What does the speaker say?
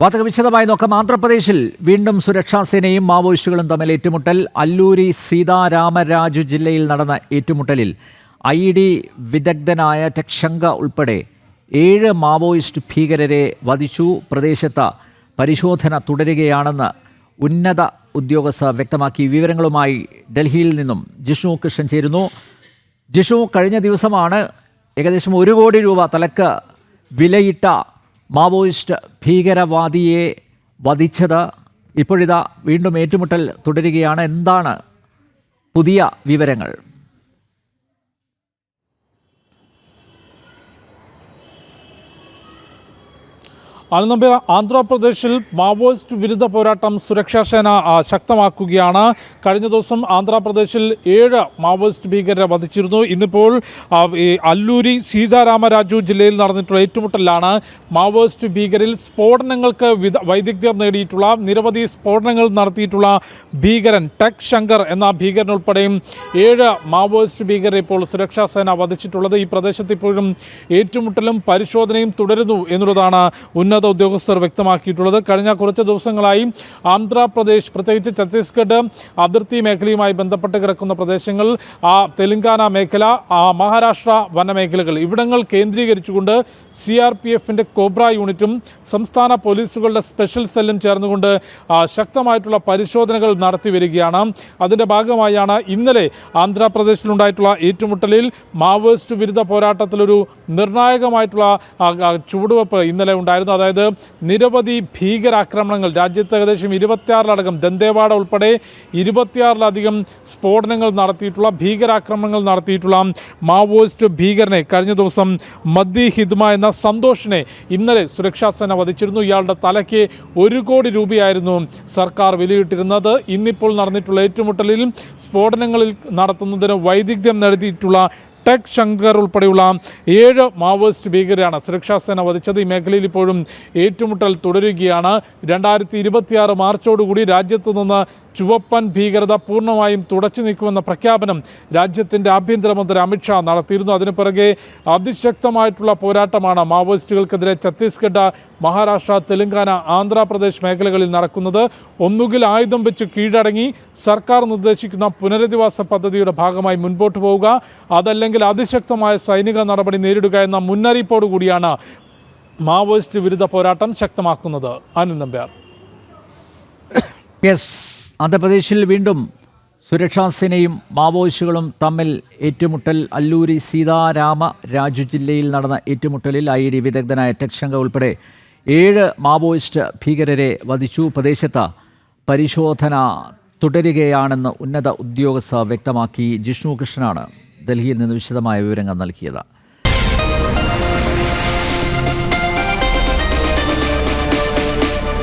വാർത്തകൾ വിശദമായി നോക്കാം. ആന്ധ്രാപ്രദേശിൽ വീണ്ടും സുരക്ഷാസേനയും മാവോയിസ്റ്റുകളും തമ്മിൽ ഏറ്റുമുട്ടൽ. അല്ലൂരി സീതാരാമരാജു ജില്ലയിൽ നടന്ന ഏറ്റുമുട്ടലിൽ ഐ ഡി വിദഗ്ധനായ ടെക്ഷങ്ക ഉൾപ്പെടെ ഏഴ് മാവോയിസ്റ്റ് ഭീകരരെ വധിച്ചു. പ്രദേശത്ത് പരിശോധന തുടരുകയാണെന്ന് ഉന്നത ഉദ്യോഗസ്ഥർ വ്യക്തമാക്കി. വിവരങ്ങളുമായി ഡൽഹിയിൽ നിന്നും ജിഷ്ണു കൃഷ്ണൻ ചേരുന്നു. ജിഷു കഴിഞ്ഞ ദിവസമാണ് ഏകദേശം ഒരു കോടി രൂപ തലക്ക് വിലയിട്ട മാവോയിസ്റ്റ് ഭീകരവാദിയെ വധിച്ചത് ഇപ്പോഴിതാ വീണ്ടും ഏറ്റുമുട്ടൽ തുടരുകയാണ്. എന്താണ് പുതിയ വിവരങ്ങൾ? അനന്തപുര ആന്ധ്രാപ്രദേശിൽ മാവോയിസ്റ്റ് വിരുദ്ധ പോരാട്ടം സുരക്ഷാസേന ശക്തമാക്കുകയാണ്. കഴിഞ്ഞ ദിവസം ആന്ധ്രാപ്രദേശിൽ ഏഴ് മാവോയിസ്റ്റ് ഭീകരരെ വധിച്ചിരുന്നു. ഇന്നിപ്പോൾ അല്ലൂരി സീതാരാമരാജു ജില്ലയിൽ നടന്നിട്ടുള്ള ഏറ്റുമുട്ടലിലാണ് മാവോയിസ്റ്റ് ഭീകരിൽ സ്ഫോടനങ്ങൾക്ക് വിദ വൈദഗ്ധ്യം നേടിയിട്ടുള്ള നിരവധി സ്ഫോടനങ്ങൾ നടത്തിയിട്ടുള്ള ഭീകരൻ ടെക് ശങ്കർ എന്ന ഭീകരൻ ഉൾപ്പെടെയും ഏഴ് മാവോയിസ്റ്റ് ഭീകരരെ ഇപ്പോൾ സുരക്ഷാസേന വധിച്ചിട്ടുള്ളത്. ഈ പ്രദേശത്ത് ഇപ്പോഴും ഏറ്റുമുട്ടലും പരിശോധനയും തുടരുന്നു എന്നുള്ളതാണ് ഉന്നത ഉദ്യോഗസ്ഥർ വ്യക്തമാക്കിയിട്ടുള്ളത്. കഴിഞ്ഞ കുറച്ച് ദിവസങ്ങളായി ആന്ധ്രാപ്രദേശ് പ്രത്യേകിച്ച് ഛത്തീസ്ഗഡ് അതിർത്തി മേഖലയുമായി ബന്ധപ്പെട്ട് കിടക്കുന്ന പ്രദേശങ്ങൾ ആ തെലങ്കാന മേഖല ആ മഹാരാഷ്ട്ര വനമേഖലകൾ. ഇവിടങ്ങൾ കേന്ദ്രീകരിച്ചുകൊണ്ട് സി ആർ പി എഫിന്റെ കോബ്ര യൂണിറ്റും സംസ്ഥാന പോലീസുകളുടെ സ്പെഷ്യൽ സെല്ലും ചേർന്നുകൊണ്ട് ശക്തമായിട്ടുള്ള പരിശോധനകൾ നടത്തി വരികയാണ്. അതിന്റെ ഭാഗമായാണ് ഇന്നലെ ആന്ധ്രാപ്രദേശിലുണ്ടായിട്ടുള്ള ഏറ്റുമുട്ടലിൽ മാവോയിസ്റ്റ് വിരുദ്ധ പോരാട്ടത്തിലൊരു നിർണായകമായിട്ടുള്ള ചുവടുവെപ്പ് ഇന്നലെ ഉണ്ടായിരുന്നു. അതായത് നിരവധി ഭീകരാക്രമണങ്ങൾ. രാജ്യത്ത് ഏകദേശം ഇരുപത്തിയാറിലടക്കം ദന്തേവാഡ ഉൾപ്പെടെ ഇരുപത്തിയാറിലധികം സ്ഫോടനങ്ങൾ നടത്തിയിട്ടുള്ള ഭീകരാക്രമണങ്ങൾ നടത്തിയിട്ടുള്ള മാവോയിസ്റ്റ് ഭീകരനെ കഴിഞ്ഞ ദിവസം മദ്ദി ഹിദ്മ എന്ന സന്തോഷിനെ ഇന്നലെ സുരക്ഷാ സേന വധിച്ചിരുന്നു. ഇയാളുടെ തലയ്ക്ക് ഒരു കോടി രൂപയായിരുന്നു സർക്കാർ വിലയിട്ടിരുന്നത്. ഇന്നിപ്പോൾ നടന്നിട്ടുള്ള ഏറ്റുമുട്ടലിൽ സ്ഫോടനങ്ങളിൽ നടത്തുന്നതിന് വൈദഗ്ധ്യം നടത്തിയിട്ടുള്ള ടെക് ശങ്കർ ഉൾപ്പെടെയുള്ള ഏഴ് മാവോയിസ്റ്റ് ഭീകരരാണ് സുരക്ഷാ സേന വധിച്ചത്. ഈ മേഖലയിൽ ഇപ്പോഴും ഏറ്റുമുട്ടൽ തുടരുകയാണ്. രണ്ടായിരത്തി ഇരുപത്തിയാറ് മാർച്ചോടുകൂടി രാജ്യത്തു നിന്ന് ചുവപ്പൻ ഭീകരത പൂർണമായും തുടച്ചു നീക്കുമെന്ന പ്രഖ്യാപനം രാജ്യത്തിന്റെ ആഭ്യന്തരമന്ത്രി അമിത്ഷാ നടത്തിയിരുന്നു. അതിനു പിറകെ അതിശക്തമായിട്ടുള്ള പോരാട്ടമാണ് മാവോയിസ്റ്റുകൾക്കെതിരെ ഛത്തീസ്ഗഡ് മഹാരാഷ്ട്ര തെലങ്കാന ആന്ധ്രാപ്രദേശ് മേഖലകളിൽ നടക്കുന്നത്. ഒന്നുകിൽ ആയുധം വെച്ച് കീഴടങ്ങി സർക്കാർ നിർദ്ദേശിക്കുന്ന പുനരധിവാസ പദ്ധതിയുടെ ഭാഗമായി മുൻപോട്ട് പോവുക അതല്ലെങ്കിൽ അതിശക്തമായ സൈനിക നടപടി നേരിടുക എന്ന മുന്നറിയിപ്പോടു കൂടിയാണ് മാവോയിസ്റ്റ് വിരുദ്ധ പോരാട്ടം ശക്തമാക്കുന്നത്. അനിൽ നമ്പ്യാർ. യെസ് ആന്ധ്രാപ്രദേശിൽ വീണ്ടും സുരക്ഷാസേനയും മാവോയിസ്റ്റുകളും തമ്മിൽ ഏറ്റുമുട്ടൽ. അല്ലൂരി സീതാരാമ രാജു ജില്ലയിൽ നടന്ന ഏറ്റുമുട്ടലിൽ ഐ ഡി വിദഗ്ധനായ ടെക്ഷങ്ക ഉൾപ്പെടെ ഏഴ് മാവോയിസ്റ്റ് ഭീകരരെ വധിച്ചു. പ്രദേശത്ത് പരിശോധന തുടരുകയാണെന്ന് ഉന്നത ഉദ്യോഗസ്ഥ വ്യക്തമാക്കി. ജിഷ്ണു കൃഷ്ണനാണ് ഡൽഹിയിൽ നിന്ന് വിശദമായ വിവരങ്ങൾ നൽകിയത്.